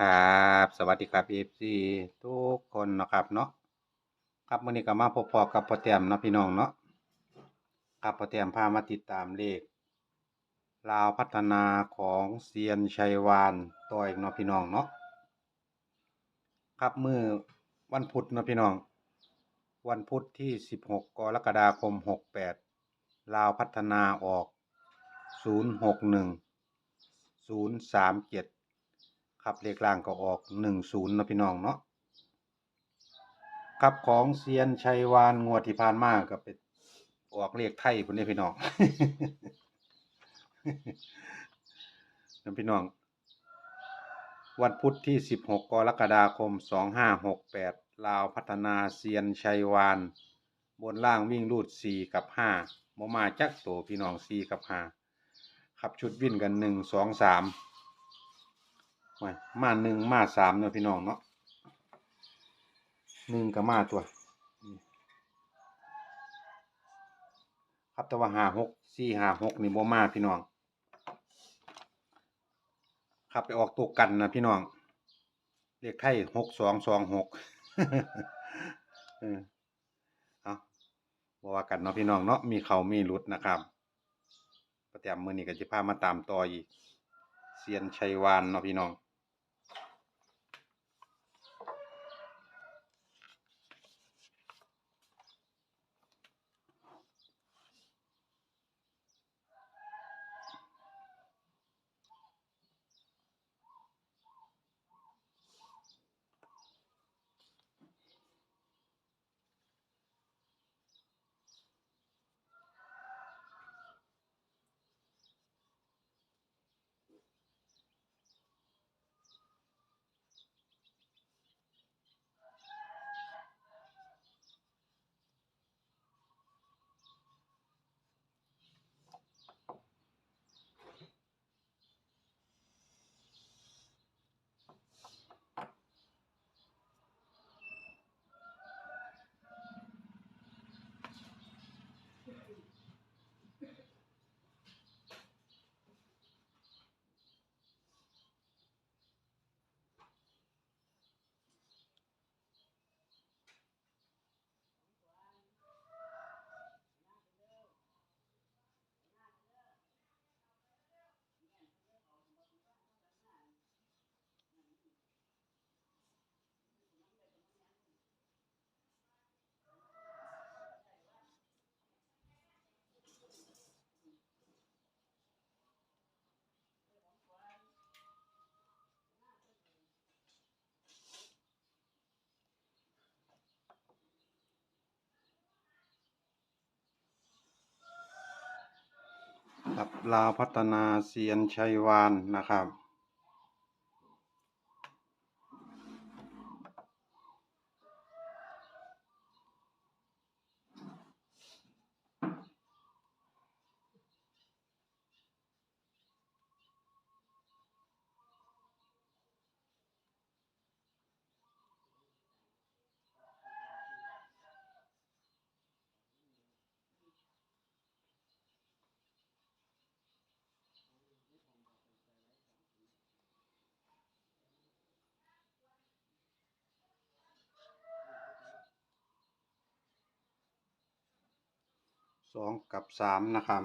ครับ สวัสดีครับ FC ทุกคนนะครับเนาะครับมื้อนี้ก็มาพบพอกับพ่อแต้มเนาะพี่น้องเนาะครับพ่อแต้มพามาติดตามเลขลาวพัฒนาของเซียนชัยวานต่ออีกเนาะพี่น้องเนาะครับมือวันพุธเนาะพี่น้อง วันพุธที่ 16 กรกฎาคม 68 ลาวพัฒนาออก 061 037 ครับเลขล่างก็ออก10เนาะพี่น้องเนาะครับของเซียนชัยวานงวดที่ผ่านมาก็เป็นออกเลขไทยพุ่นเด้พี่น้องนั่นพี่น้อง วันพุธที่ 16 กรกฎาคม 2568 ลาวพัฒนาเซียนชัยวาน บนล่างวิ่งรูด 4 กับ5บ่มาจักโตพี่น้อง 4 กับ5ครับชุดวิ่นกัน 1 2 3 โอ้มา1มา3เนาะพี่น้องเนาะ1ก็มาตัว ครับแต่ว่า5 6 4 5 6นี่บ่มาพี่น้อง ครับไปออกตัวกันนะพี่น้องเลขไทยหกสองสองหกเออเอาบอกว่ากันเนาะพี่น้องเนาะมีเขามีหลุดนะครับประจำมือนี้ก็จะพามาตามต่ออีกเซียนชัยวานเนาะพี่น้อง ครับลาวพัฒนาเซียนชัยวานนะครับ สองกับสามนะครับ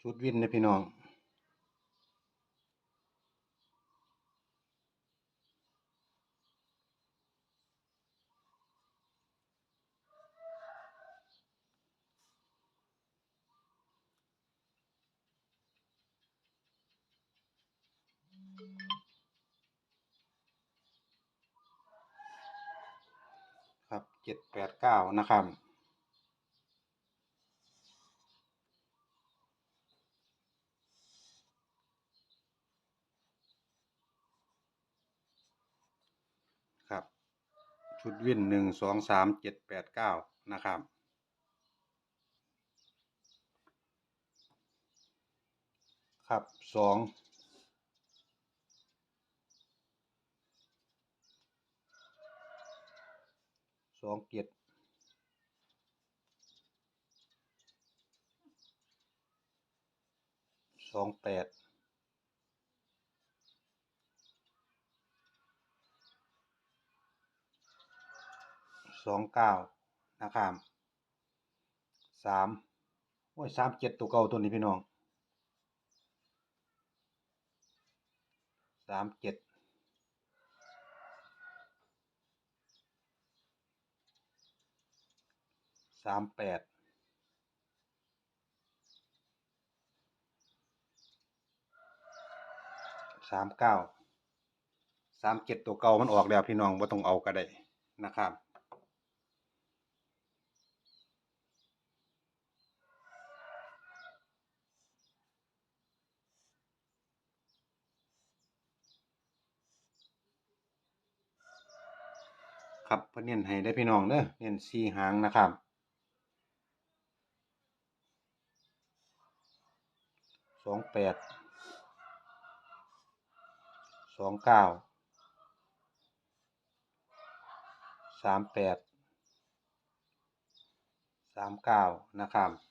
ชุดวินนะพี่น้อง ครับเจ็ดแปดเก้านะครับครับ ชุดวิ่นหนึ่งสองสามเจ็ดแปดเก้านะครับครับสอง สองเจ็ดสองแปดสองเก้านะครับสามโอ้ยสามเจ็ดตัวเก่าตัวนี้พี่น้องสามเจ็ดามแปดสามเก้าสามเจ็ดตัวเก่ามันออกแล้วพี่น้องบ่าต้องเอาก็ได้นะครับครับเพิ่นเน้นให้ได้พี่น้องเด้อเน้นสี่หางนะครับ องแปดสองเก้าสามแปดสามเก้านะครับ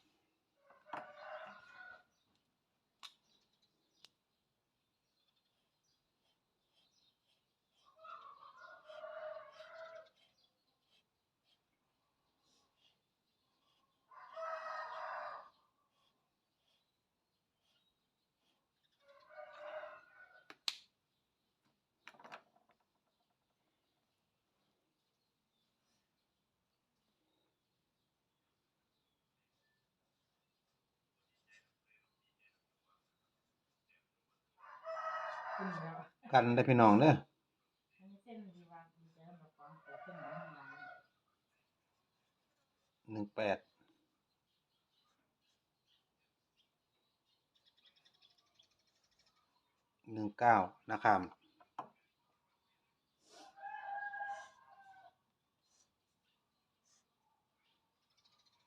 กันได้พี่น้องเด้ออันนี้เส้นดีวางดีเจอมาก่อนแต่ขึ้นมาข้างหนึ่งแปดหนึ่งเก้านะครับ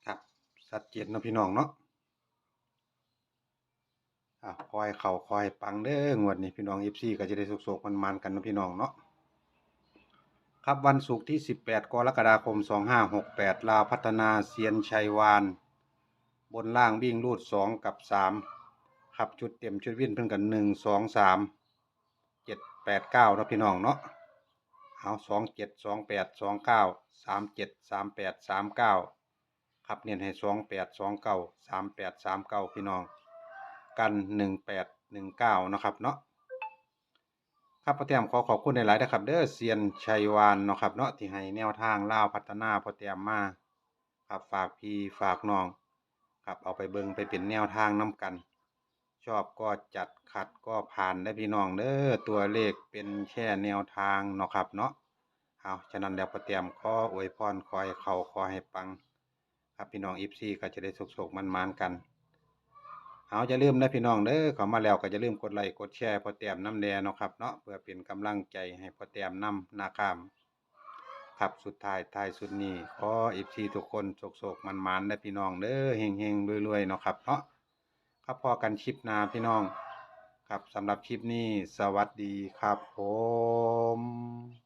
ครับสัดเจนเนะพี่น้องเนาะ อะคอยเข่าคอยปังเด้องวดนี้พี่น้องเอฟซีก็จะได้สุกๆมันๆกันนะพี่น้องเนาะครับวันศุกร์ที่ 18 กรกฎาคม 2568 ลาวพัฒนาเซียนชัยวาน บนล่างวิ่งรูด 2 กับ3ครับชุดเต็มชุดวิ่นเพิ่นกัน 1 2 3 7 8 9เนาะพี่น้องเนาะเอา2 7 2 8 2 9 3 7 3 8 3 9ครับเน้นให้สองแปดสองเก้าสามแปดสามเก้าพี่น้อง กันหนึ่งแปดหนึ่งเก้านะครับเนาะครับพ่อแต้มขอขอบคุณในหลายนะครับ เด้อเซียนชัยวานเนาะครับเนาะที่ให้แนวทางล่าวพัฒนาพ่อแต้มมาครับฝากพี่ฝากน้องครับเอาไปเบิงไปเป็นแนวทางน้กัน ชอบก็จัดขัดก็ผ่านได้พี่น้องเด้อตัวเลขเป็นแค่แนวทางเนาะครับเนาะเอาฉะนั้นแล้วพ่อแต้มขออวยพรขอให้เขาขอให้ปัง ครับพี่น้องอีฟซีก็จะได้สุกๆมันๆกัน เอาจะลืมนะพี่น้องเด้อเขามาแล้วก็จะลืมกดไลค์กดแชร์พอแต้มน้ำแดงเนาะครับเนาะเพื่อเป็นกำลังใจให้พอแต้มน้ำนาคามครับสุดท้ายท้ายสุดนี้ขออีฟซีทุกคนโศกๆมันๆนะพี่น้องเด้อเฮงๆรวยๆเนาะครับเนาะครับพอกันคลิปนาพี่น้อง ครับสำหรับคลิปนี้สวัสดีครับผม